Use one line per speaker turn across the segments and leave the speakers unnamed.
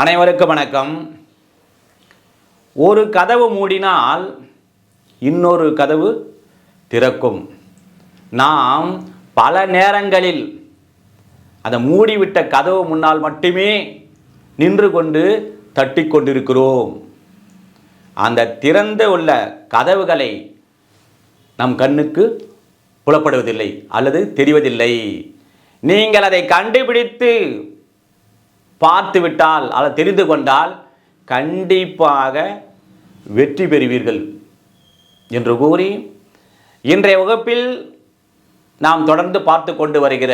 அனைவருக்கும் வணக்கம். ஒரு கதவு மூடினால் இன்னொரு கதவு திறக்கும். நாம் பல நேரங்களில் அந்த மூடிவிட்ட கதவு முன்னால் மட்டுமே நின்று கொண்டு தட்டி கொண்டிருக்கிறோம். அந்த திறந்து உள்ள கதவுகளை நம் கண்ணுக்கு புலப்படுவதில்லை அல்லது தெரிவதில்லை. நீங்கள் அதை கண்டுபிடித்து பார்த்து விட்டால் அதை தெரிந்து கொண்டால் கண்டிப்பாக வெற்றி பெறுவீர்கள் என்று கூறி இன்றைய வகுப்பில் நாம் தொடர்ந்து பார்த்து கொண்டு வருகிற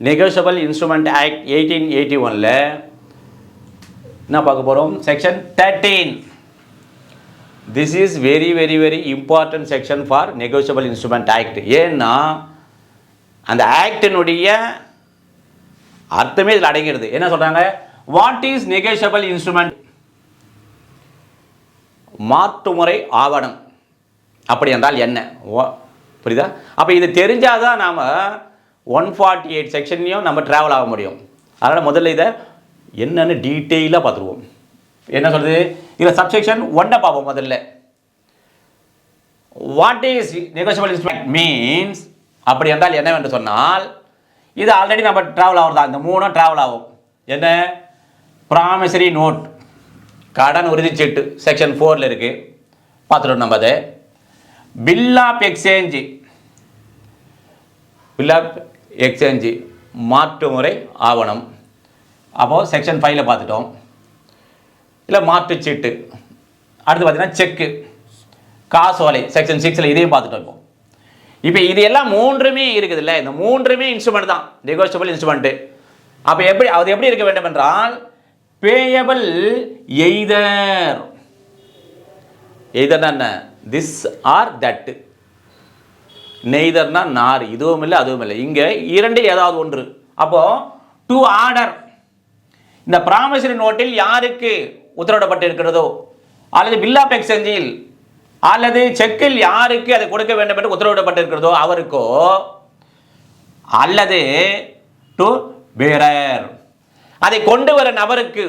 negotiable instrument act eighteen eighty ஒனில் என்ன பார்க்க போகிறோம் section thirteen this is very very very important section for negotiable instrument act ஏன்னா அந்த ஆக்டினுடைய அர்த்தமே இதில் அடைகிறது என்ன சொல்கிறாங்க வாட் இஸ் நெகேஷபிள் இன்ஸ்ட்ருமெண்ட் மாற்றுமுறை ஆவணம். அப்படி என்றால் என்ன? ஓ- புரியுதா? அப்போ இது தெரிஞ்சால் தான் நாம் ஒன் ஃபார்ட்டி எயிட் செக்ஷன்லையும் நம்ம ட்ராவல் ஆக முடியும். அதனால் முதல்ல இதை என்னென்னு டீட்டெயிலாக பார்த்துருவோம். என்ன சொல்கிறது இதில் சப்செக்ஷன் ஒன்றை பார்ப்போம் முதல்ல. What is negotiable instrument means அப்படி என்றால் என்னவென்று சொன்னால் இது ஆல்ரெடி நம்ம ட்ராவல் ஆகிறதா இந்த மூணும் ட்ராவல் ஆகும். என்ன? ப்ராமிசரி நோட் கடன் உறுதிச்சீட்டு செக்ஷன் ஃபோரில் இருக்குது பார்த்துட்டோம் நம்ம அதை. Bill of exchange bill of exchange மாற்று முறை ஆவணம். அப்போது செக்ஷன் ஃபைவ்ல பார்த்துட்டோம். இல்லை மாற்றுச்சீட்டு அடுத்து பார்த்தீங்கன்னா செக்கு காசோலை செக்ஷன் சிக்ஸில் இதையும் பார்த்துட்டோம் இப்போ இப்போ இது எல்லாம் மூன்றுமே இருக்குதுல்ல. இந்த மூன்றுமே இன்ஸ்ட்ருமெண்ட் தான். நெகோஷியபிள் இன்ஸ்ட்ருமெண்ட்டு அப்போ எப்படி அது எப்படி இருக்க வேண்டும் என்றால் பேயபிள் எய்தர் எய்தர்னா என்ன? திஸ் ஆர் தட் நெய்தர்னா நார். இதுவும் இல்லை அதுவும் இல்லை. இங்கே இரண்டில் ஏதாவது ஒன்று. அப்போது டு ஆர்டர் இந்த ப்ராமிசரி நோட்டில் யாருக்கு உத்தரவிடப்பட்டிருக்கிறதோ? அல்லது பில் ஆஃப் எக்ஸ்சேஞ்சில் அல்லது செக்கில் யாருக்கு அதை கொடுக்க வேண்டும் என்று உத்தரவிடப்பட்டிருக்கிறதோ அவருக்கோ அல்லது டு பேரர் அதை கொண்டு வர நபருக்கு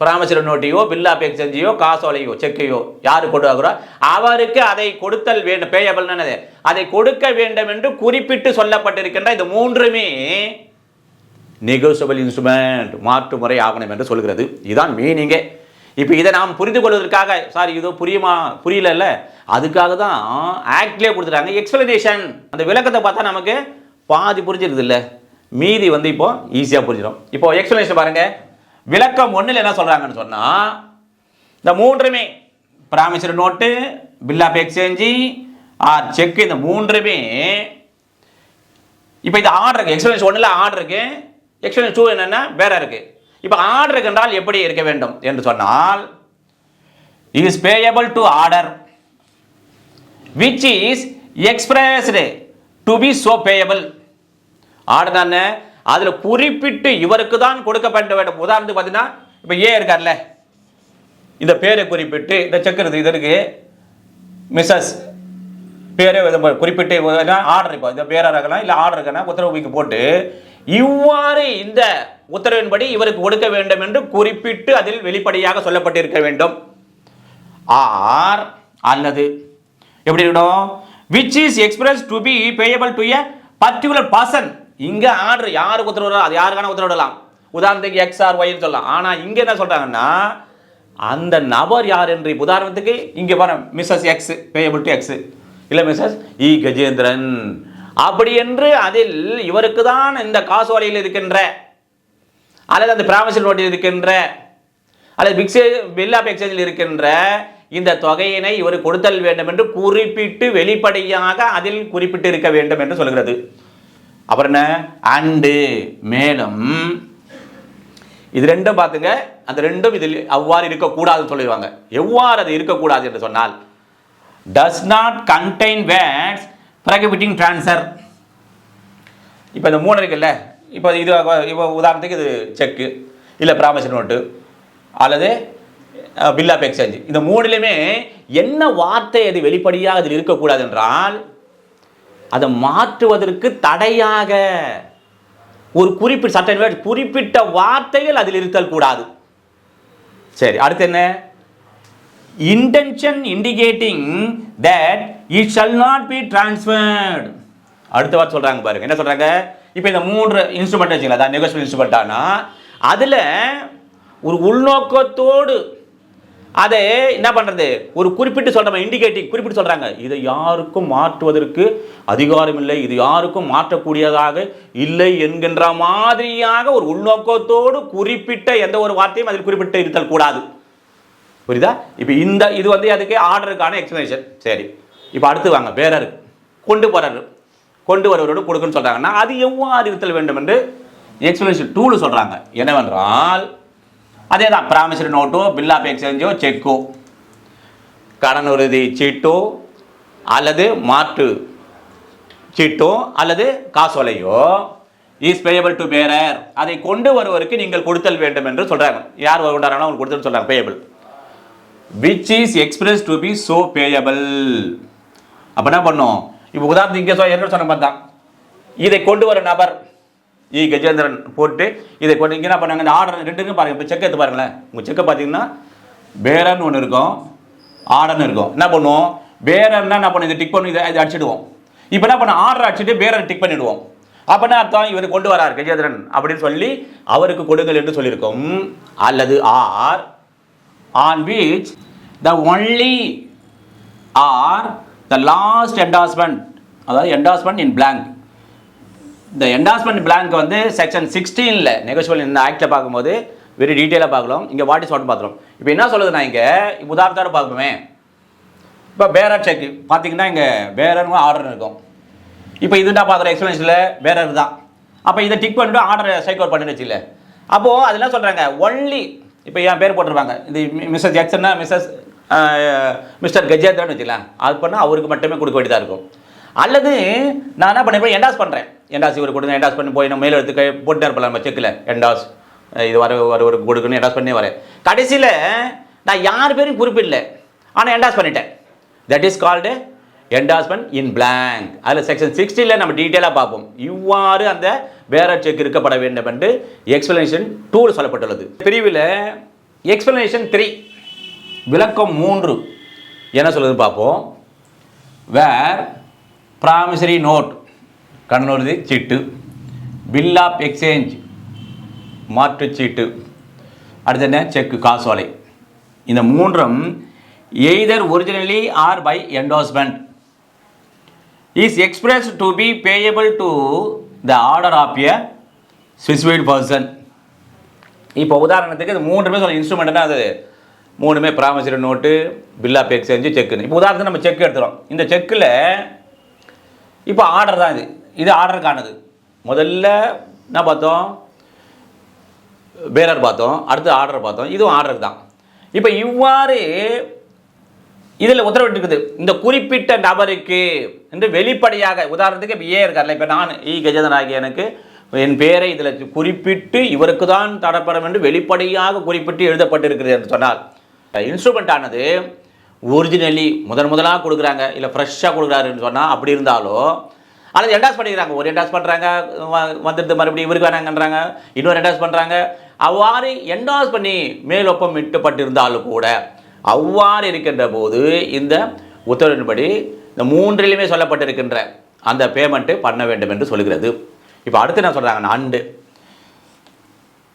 பராமரிசர நோட்டையோ பில் ஆஃப் எக்ஸ்சேஞ்சையோ காசோலையோ செக்கையோ யாரு கொண்டு வாங்குறோ? அவருக்கு அதை கொடுத்தல் வேண்டும் பேயபிள்னு அதை கொடுக்க வேண்டும் என்று குறிப்பிட்டு சொல்லப்பட்டிருக்கின்ற இந்த மூன்றுமே நெகோசியபிள் இன்ஸ்ட்ருமெண்ட் மாற்று முறை ஆவணம் என்று சொல்கிறது. இதுதான் மீனிங்கே இப்போ இதை நாம் புரிந்து கொள்வதற்காக சாரி இதோ புரியுமா புரியலல்ல? அதுக்காக தான் ஆக்ட்லேயே கொடுத்துட்டாங்க. எக்ஸ்பிளனேஷன் அந்த விளக்கத்தை பார்த்தா நமக்கு பாதி புரிஞ்சிருது இல்லை மீதி வந்து இப்போ ஈஸியாக புரிஞ்சிடும் இப்போ எக்ஸ்பிளனேஷன் பாருங்க. விளக்கம் ஒன்றில் என்ன சொல்கிறாங்கன்னு சொன்னால் இந்த மூன்றுமே promissory note bill of exchange or cheque இந்த மூன்றுமே இப்போ இது ஆர்டர் இருக்குது எக்ஸ்பிளனேஷன் ஒன்றில் ஆர்டர் இருக்குது எக்ஸ்பிளனேஷன் டூ என்னென்னா வேற இருக்குது இப்போ ஆர்டர் என்றால் எப்படி இருக்க வேண்டும் என்று சொன்னால் is payable to order which is expressed to be so payable order தானே அதில் குறிப்பிட்டு இவருக்கு தான் கொடுக்கப்பட வேண்டும். உதாரணத்துக்கு பார்த்தீங்கன்னா இப்போ ஏ இருக்கார்ல. இந்த பேரை குறிப்பிட்டு இந்த செக் இருக்குது இது இருக்கு. மிஸ்ஸஸ் பேரே குறிப்பிட்டு ஆர்டர் இப்போ. இந்த பேராக இருக்கலாம் இல்லை ஆர்டர் இருக்கனா உத்தரவு போட்டு இவ்வாறு இந்த உத்தரவின்படி இவருக்கு கொடுக்க வேண்டும் என்று குறிப்பிட்டு அதில் வெளிப்படையாக சொல்லப்பட்டிருக்க வேண்டும். ஆர் அல்லது எப்படி இருக்கணும் which is express to be payable to a particular person இங்க ஆர்டர் யாருக்கு உத்தரவிடலாம்? அது யாருக்கான உத்தரவிடலாம்? உதாரணத்துக்கு எக்ஸ் ஆர் ஒய்னு சொல்லலாம். ஆனால் இங்கே என்ன சொல்கிறாங்கன்னா அந்த நபர் யார் என்று உதாரணத்துக்கு இங்கே பாரு Mrs X payable to X இல்லை மிஸ்ஸஸ் இ கஜேந்திரன். அப்படி என்று அதில் இவருக்கு தான் இந்த காசோலையில் இருக்கின்ற அல்லது அந்த பிராமிசல் நோட்டில் இருக்கின்ற அல்லது பிக்ஸே பில் ஆஃப் எக்ஸ்சேஞ்சில் இருக்கின்ற இந்த தொகையினை இவர் கொடுத்தல் வேண்டும் என்று குறிப்பிட்டு வெளிப்படையாக அதில் குறிப்பிட்டு இருக்க வேண்டும் என்று சொல்கிறது. அப்புறம் என்ன? அண்டு மேலும் இது ரெண்டும் பார்த்துங்க. அந்த ரெண்டும் இதில் அவ்வாறு இருக்கக்கூடாதுன்னு சொல்லிடுவாங்க. எவ்வாறு அது இருக்கக்கூடாது என்று சொன்னால் does not contain words prohibiting transfer இப்போ இந்த மூணு இருக்குல்ல? இப்போ இது இப்போ உதாரணத்துக்கு இது செக்கு இல்லை ப்ராமிசரி நோட்டு அல்லது பில் ஆஃப் எக்ஸ்சேஞ்ச் இந்த மூணுலையுமே என்ன வார்த்தை அது வெளிப்படையாக அதில் இருக்கக்கூடாது என்றால் அதை மாற்றுவதற்கு தடையாக. ஒரு குறிப்பிட்ட சட்ட குறிப்பிட்ட வார்த்தைகள் அதில் இருத்தல் கூடாது. சரி அடுத்து என்ன? Intention indicating that it shall not be transferred அடுத்த வார்த்தை சொல்கிறாங்க பாருங்க. என்ன சொல்கிறாங்க இப்போ இந்த மூன்று இன்ஸ்ட்ருமெண்ட் வச்சுங்களா அதான் நெகோசியபிள் இன்ஸ்ட்ருமெண்ட்டானா அதில் ஒரு உள்நோக்கத்தோடு அதை என்ன பண்ணுறது ஒரு குறிப்பிட்டு சொல்ற இண்டிகேட்டிங் குறிப்பிட்டு சொல்கிறாங்க இதை யாருக்கும் மாற்றுவதற்கு அதிகாரம் இல்லை. இது யாருக்கும் மாற்றக்கூடியதாக இல்லை என்கின்ற மாதிரியாக ஒரு உள்நோக்கத்தோடு குறிப்பிட்ட எந்த ஒரு வார்த்தையும் அதில் குறிப்பிட்டு இருத்தல் கூடாது. புரியுதா? இப்போ இந்த இது வந்து அதுக்கு ஆர்டருக்கான எக்ஸ்பிளனேஷன் சரி. இப்போ அடுத்து வாங்க. பேரர் கொண்டு போகிறாரு கொண்டு வருவரோடு கொடுக்குன்னு சொல்கிறாங்கன்னா அது எவ்வாறு இருத்தல் வேண்டும் என்று எக்ஸ்பிளேஷன் டூல் சொல்கிறாங்க என்னவென்றால் அதே தான் ப்ராமிசரி நோட்டோ பில் ஆஃப் எக்ஸ்சேஞ்சோ செக்கோ கடன் உறுதி சீட்டோ அல்லது மாற்று சீட்டோ அல்லது காசோலையோ இஸ் பேயபிள் டு பேரர் அதை கொண்டு வருவதற்கு நீங்கள் கொடுத்தல் வேண்டும் என்று சொல்கிறாங்க யார் கொண்டாடுறாங்களோ அவங்க கொடுத்தல் சொல்கிறாங்க payable which is express to be so payable அப்போ என்ன பண்ணும்? இப்போ உதாரணத்துக்கு இங்கே சொ- என்ன சொன்ன பார்த்தா இதை கொண்டு வர நபர் இ. கஜேந்திரன் போட்டு இதை கொண்டு இங்கே என்ன பண்ணாங்க? இந்த ஆர்டர் ரெண்டுக்கும் பாருங்க. இப்போ செக் எடுத்து பாருங்களேன். உங்கள் செக்கை பார்த்தீங்கன்னா பேரர்னு ஒன்று இருக்கும் ஆர்டர்னு இருக்கும். என்ன பண்ணுவோம்? பேரன்னா என்ன பண்ணும் இதை டிக் பண்ணி இதை இதை அடிச்சிடுவோம். இப்போ என்ன பண்ண ஆர்டர் அடிச்சுட்டு பேரன் டிக் பண்ணிடுவோம். அப்போ என்ன அர்த்தம்? இவர் கொண்டு வரார் கஜேந்திரன் அப்படின்னு சொல்லி அவருக்கு கொடுங்கள் என்று சொல்லியிருக்கோம். அல்லது or on which the only or the last endorsement அதாவது என்டாஸ்மெண்ட் இன் பிளாங்க் இந்த என்டாஸ்மெண்ட் பிளாங்க் வந்து செக்ஷன் சிக்ஸ்டீனில் நெகோஷியபிள் இந்த ஆக்டில் பார்க்கும்போது வெரி டீட்டெயிலாக பார்க்கலாம். இங்கே வாட்டி சொல்லிட்டு பார்த்துரும். இப்போ என்ன சொல்லுது நான் இங்கே? உதாரணத்தோட பார்ப்போமே. இப்போ பேரர் செக் பார்த்தீங்கன்னா இங்கே பேரர்னு ஆர்டர் இருக்கும். இப்போ இதுண்டா பார்க்குற எக்ஸ்பிளேஷனில் பேரர் தான். அப்போ இதை டிக் பண்ணிட்டு ஆர்டரை சைக் அவுட் பண்ணி வச்சுல அப்போது அது என்ன சொல்கிறாங்க ஒன்லி இப்போ என் பேர் போட்டிருப்பாங்க. இது மிஸ்ஸஸ் ஜாக்சன்னா மிஸ்ஸஸ் மிஸ்டர் கஜேந்திரன் வச்சுக்கலாம் அது பண்ணால் அவருக்கு மட்டுமே கொடுக்க வேண்டியதாக இருக்கும். அல்லது நான் என்ன பண்ணிருப்பேன் என்டாஸ் பண்ணுறேன் என்டாஸ் இவர் கொடுங்க என்டாஸ் பண்ணி போய் நம்ம மேலே எடுத்து கை போட்டு இருப்பலாம் நம்ம செக்கில் என்டாஸ். இது வர ஒருவருக்கு கொடுக்கணும் என்டாஸ் பண்ணி வரேன். கடைசியில் நான் யார் பேரும் குறிப்பிடல ஆனால் என்டாஸ் பண்ணிட்டேன். That is called endorsement in blank அதில் செக்ஷன் சிக்ஸ்டியில் நம்ம டீட்டெயிலாக பார்ப்போம். இவ்வாறு அந்த வேற செக் இருக்கப்பட வேண்டும் என்று எக்ஸ்பிளனேஷன் டூல் சொல்லப்பட்டுள்ளது. பிரிவில் எக்ஸ்பிளனேஷன் த்ரீ விளக்கம் மூன்று. என்ன சொல்லுது பார்ப்போம். வேர் ப்ராமிசரி நோட் கண்ணுறுதி சீட்டு. பில் ஆஃப் எக்ஸ்சேஞ்ச் மாற்றுச் சீட்டு. அடுத்து என்ன? செக்கு காசோலை இந்த மூன்றும் either originally or by endorsement is express to be payable to the order of a specified person இப்போ உதாரணத்துக்கு இது மூன்றுமே சொல்ல இன்ஸ்ட்ருமெண்ட்னா அது? மூணுமே promissory note bill of exchange செக்குன்னு இப்போ உதாரணத்துக்கு நம்ம செக் எடுத்துகிறோம் இந்த செக்கில் இப்போ ஆர்டர் தான் இது. இது ஆர்டருக்கானது முதல்ல என்ன பார்த்தோம்? பேரர் பார்த்தோம். அடுத்து ஆர்டர் பார்த்தோம். இதுவும் ஆர்டர் தான். இப்போ இவ்வாறு இதில் உத்தரவிட்டிருக்குது. இந்த குறிப்பிட்ட நபருக்கு என்று வெளிப்படையாக உதாரணத்துக்கு இப்போ ஏ இருக்கார்ல. இப்போ நான் e இ கஜேந்திரன் ஆகிய எனக்கு என் பேரை இதில் குறிப்பிட்டு இவருக்கு தான் தரப்படும் என்று வெளிப்படையாக குறிப்பிட்டு எழுதப்பட்டிருக்கிறது என்று சொன்னால் இன்ஸ்ட்ருமெண்ட் ஆனது ஒரிஜினலி முதன் முதலாக கொடுக்குறாங்க இல்லை ஃப்ரெஷ்ஷாக கொடுக்குறாருன்னு சொன்னால் அப்படி இருந்தாலும் அல்லது என்டாஸ் பண்ணிக்கிறாங்க. ஒரு என்டாஸ் பண்ணுறாங்க வந்துட்டு மறுபடியும் இவருக்கு வேணாங்கன்றாங்க இன்னொரு என்டாஸ் பண்ணுறாங்க அவ்வாறு என்டாஸ் பண்ணி மேலொப்பம் இட்டுப்பட்டிருந்தாலும் கூட அவ்வாறு இருக்கின்ற போது இந்த உத்தரவின்படி இந்த மூன்றிலுமே சொல்லப்பட்டிருக்கின்ற அந்த பேமெண்ட்டு பண்ண வேண்டும் என்று சொல்கிறது இப்போ அடுத்து என்ன சொல்கிறாங்க நண்டு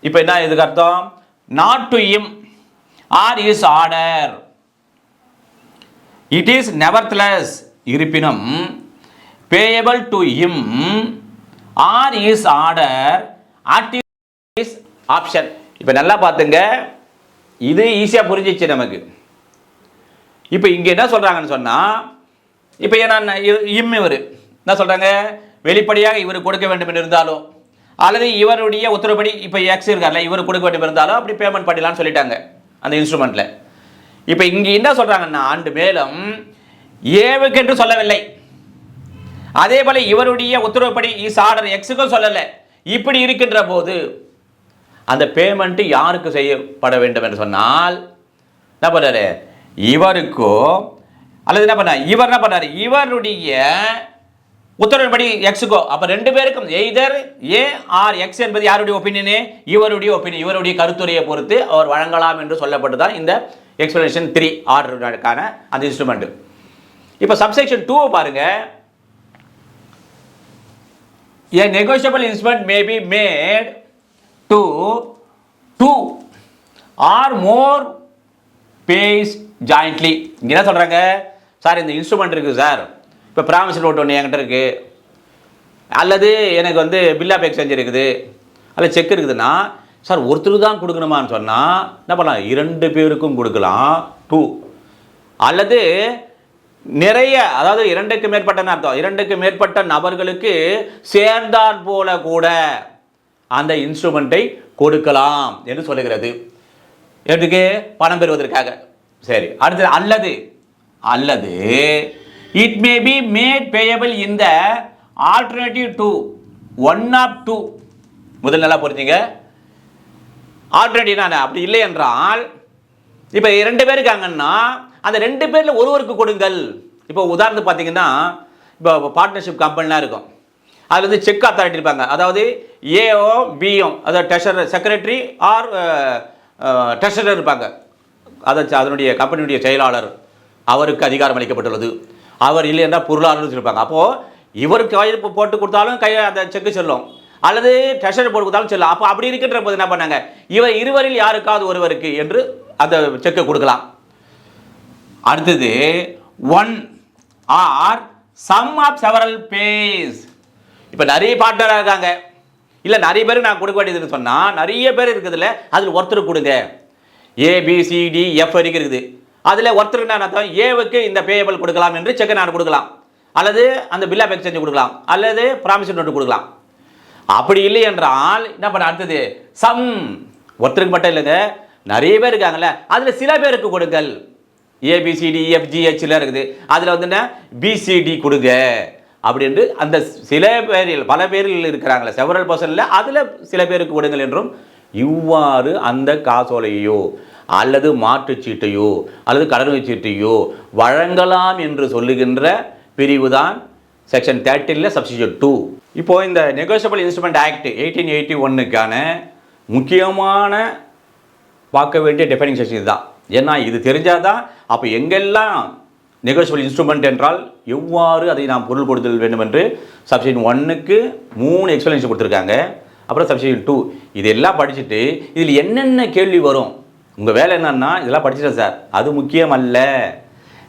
இப்போ என்ன இதுக்கு அர்த்தம்? Not to him or his order it is nevertheless இருப்பினும் payable to him or his order at his option இப்போ நல்லா பார்த்துங்க. இது ஈஸியாக புரிஞ்சிச்சு நமக்கு. இப்போ இங்கே என்ன சொல்கிறாங்கன்னு சொன்னால் இப்போ ஏன்னா இம் இவர். என்ன சொல்கிறாங்க வெளிப்படையாக இவர் கொடுக்க வேண்டும் என்று இருந்தாலும் அல்லது இவருடைய உத்தரவுப்படி இப்போ எக்ஸ் இருக்கார்ல இவர் கொடுக்க வேண்டும் இருந்தாலும் அப்படி பேமெண்ட் பண்ணிடலாம்னு சொல்லிட்டாங்க. அந்த இன்ஸ்ட்ருமெண்ட்டில் இப்போ இங்கே என்ன சொல்கிறாங்கன்னா ஆண்டு மேலும் ஏவுக்கு என்று சொல்லவில்லை. அதே போல இவருடைய உத்தரவுப்படி இஸ் ஆர்டர் எக்ஸுக்கும் சொல்லலை. இப்படி இருக்கின்ற போது அந்த பேமெண்ட் யாருக்கு செய்யப்பட வேண்டும் என்று சொன்னால் என்ன பண்ணாரு? இவருக்கோ அல்லது என்ன பண்ணார்? இவர் என்ன பண்ணார்? இவருடைய உத்தரவின்படி எக்ஸுக்கோ அப்ப ரெண்டு பேருக்கும் எய்தர் ஏ ஆர் எக்ஸ் என்பது யாருடைய ஒப்பீனியனே இவருடைய ஒப்பீனியன் இவருடைய கருத்துரையை பொறுத்து அவர் வழங்கலாம் என்று சொல்லப்பட்டுதான் இந்த எக்ஸ்பிளனேஷன் த்ரீ ஆர்டருக்கான அந்த இன்ஸ்ட்ருமெண்ட் இப்போ சப்செக்ஷன் டூ பாருங்க. A negotiable instrument may be made to two or more payees jointly இங்க என்ன சொல்றாங்க? சார் இந்த இன்ஸ்ட்ருமெண்ட் இருக்குது சார். இப்போ ப்ராமிஸ் நோட் ஒன்று என்கிட்ட இருக்குது அல்லது எனக்கு வந்து பில் ஆஃப் எக்ஸ்சேஞ்ச் இருக்குது. அல்லது செக் இருக்குதுன்னா சார் ஒருத்தருக்கு தான் கொடுக்கணுமான்னு சொன்னால் என்ன பண்ணலாம்? இரண்டு பேருக்கும் கொடுக்கலாம். டூ அல்லது நிறைய அதாவது இரண்டுக்கு மேற்பட்ட அர்த்தம்? இரண்டுக்கு மேற்பட்ட நபர்களுக்கு சேர்ந்தாற் போல கூட அந்த இன்ஸ்ட்ருமெண்ட்டை கொடுக்கலாம் என்று சொல்லுகிறது. எதுக்கு? பணம் பெறுவதற்காக. சரி அடுத்தது அல்லது அல்லது it may be made payable இந்த alternative to one of two முதல் நல்லா புரிஞ்சுங்க. ஆல்டர்னேட்டிவ் நான் அப்படி இல்லை என்றால் இப்போ ரெண்டு பேர் இருக்காங்கன்னா அந்த ரெண்டு பேரில் ஒருவருக்கு கொடுங்கள். இப்போ உதாரணத்துக்கு பார்த்தீங்கன்னா இப்போ பார்ட்னர்ஷிப் கம்பெனிலாம் இருக்கும். அதில் வந்து செக் அத்தாரிட்டி இருப்பாங்க. அதாவது ஏஓ பிஓ அதாவது டெஷரர் செக்ரட்டரி ஆர் ட்ரெஷரர் இருப்பாங்க. அதை அதனுடைய கம்பெனியுடைய செயலாளர். அவருக்கு அதிகாரம் அளிக்கப்பட்டுள்ளது. அவர் இல்லை என்றால் பொருளாளர் அப்போது இவருக்கு கையெழுப்பு போட்டு கொடுத்தாலும் கை அந்த செக்கு செல்லும். அல்லது ட்ரெஷர் போட்டு கொடுத்தாலும் செல்லும். அப்போ அப்படி இருக்கின்ற போது என்ன பண்ணாங்க? இவர் இருவரில் யாருக்காவது ஒருவருக்கு என்று அந்த செக்கை கொடுக்கலாம். அடுத்தது one or some of several payees இப்போ நிறைய பார்ட்னராக இருக்காங்க. இல்லை நிறைய பேருக்கு நான் கொடுக்க வேண்டியதுன்னு சொன்னால் நிறைய பேர் இருக்குதுல்ல அதில் ஒருத்தர் கொடுங்க. ஏபிசிடி எஃப் வரைக்கும் இருக்குது. அதில் ஒருத்தர் என்ன அர்த்தம்? ஏவுக்கு இந்த பேயபிள் கொடுக்கலாம் என்று செக் நான் கொடுக்கலாம். அல்லது அந்த பில் ஆஃப் எக்ஸ்சேஞ்ச் கொடுக்கலாம். அல்லது ப்ராமிசன் நோட்டு கொடுக்கலாம். அப்படி இல்லை என்றால் என்ன பண்ண அடுத்தது? சம். ஒருத்தருக்கு மட்டும் இல்லைங்க. நிறைய பேர் இருக்காங்கல்ல. அதில் சில பேருக்கு கொடுங்கள். ஏபிசிடி e, எஃப்ஜிஹெச்ல இருக்குது. அதில் வந்து என்ன? பிசிடி கொடுங்க. அப்படின்ட்டு அந்த சில பேரில் பல பேரில் இருக்கிறாங்களே செவரல் பர்சனில் அதில் சில பேருக்கு கொடுங்கள் என்றும் இவ்வாறு அந்த காசோலையோ அல்லது மாற்றுச்சீட்டையோ அல்லது கடனுச் சீட்டையோ வழங்கலாம் என்று சொல்லுகின்ற பிரிவு தான் செக்ஷன் தேர்ட்டினில் சப்ஸ்டியூட் டூ இப்போ இந்த negotiable instrument act eighteen eighty ஒன்னுக்கான முக்கியமான பார்க்க வேண்டிய டெஃபைனிங் செக்ஷன் தான் ஏன்னா இது தெரிஞ்சால் தான் அப்போ எங்கெல்லாம் நெகோஷியபிள் இன்ஸ்ட்ருமெண்ட் என்றால் எவ்வாறு அதை நாம் பொருள் கொடுத்தல் வேண்டும் என்று சப்ஷன் ஒன்னுக்கு மூணு எக்ஸ்பிளனேஷன் கொடுத்துருக்காங்க. அப்புறம் சப்ஷன் டூ இதெல்லாம் படிச்சுட்டு இதில் என்னென்ன கேள்வி வரும்? உங்கள் வேலை என்னன்னா இதெல்லாம் படிச்சிட்டேன் சார். அது முக்கியம் அல்ல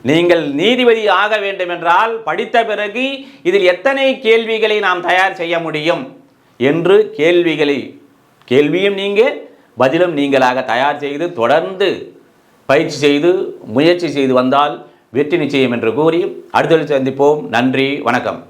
நீங்கள் நீதிபதி ஆக வேண்டும் என்றால் படித்த பிறகு இதில் எத்தனை கேள்விகளை நாம் தயார் செய்ய முடியும் என்று கேள்விகளை கேள்வியும் நீங்கள் பதிலும் நீங்களாக தயார் செய்து தொடர்ந்து பயிற்சி செய்து முயற்சி செய்து வந்தால் வெற்றி நிச்சயம் என்று கூறி அடுத்த சந்திப்போம். நன்றி வணக்கம்.